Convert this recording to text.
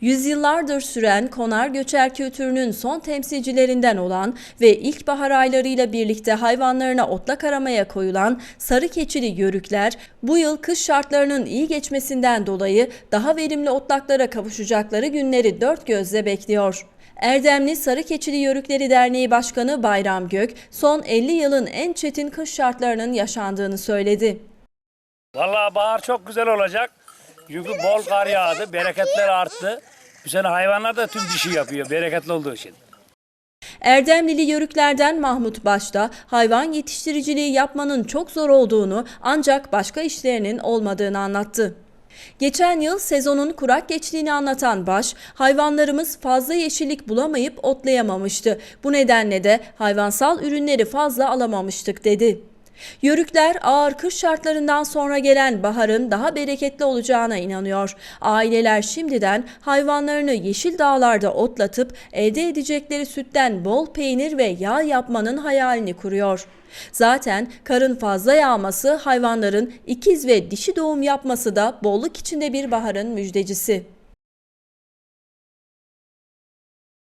Yüzyıllardır süren konar göçer kültürünün son temsilcilerinden olan ve ilkbahar aylarıyla birlikte hayvanlarına otlak aramaya koyulan sarı keçili yörükler bu yıl kış şartlarının iyi geçmesinden dolayı daha verimli otlaklara kavuşacakları günleri dört gözle bekliyor. Erdemli Sarı Keçili Yörükleri Derneği Başkanı Bayram Gök, son 50 yılın en çetin kış şartlarının yaşandığını söyledi. Vallahi bahar çok güzel olacak. Çünkü bol kar yağdı, bereketler arttı. Bu sene hayvanlar da tüm dişi yapıyor, bereketli olduğu için. Erdemlili yörüklerden Mahmut Başta hayvan yetiştiriciliği yapmanın çok zor olduğunu ancak başka işlerinin olmadığını anlattı. Geçen yıl sezonun kurak geçtiğini anlatan Baş, hayvanlarımız fazla yeşillik bulamayıp otlayamamıştı. Bu nedenle de hayvansal ürünleri fazla alamamıştık dedi. Yörükler ağır kış şartlarından sonra gelen baharın daha bereketli olacağına inanıyor. Aileler şimdiden hayvanlarını yeşil dağlarda otlatıp elde edecekleri sütten bol peynir ve yağ yapmanın hayalini kuruyor. Zaten karın fazla yağması hayvanların ikiz ve dişi doğum yapması da bolluk içinde bir baharın müjdecisi.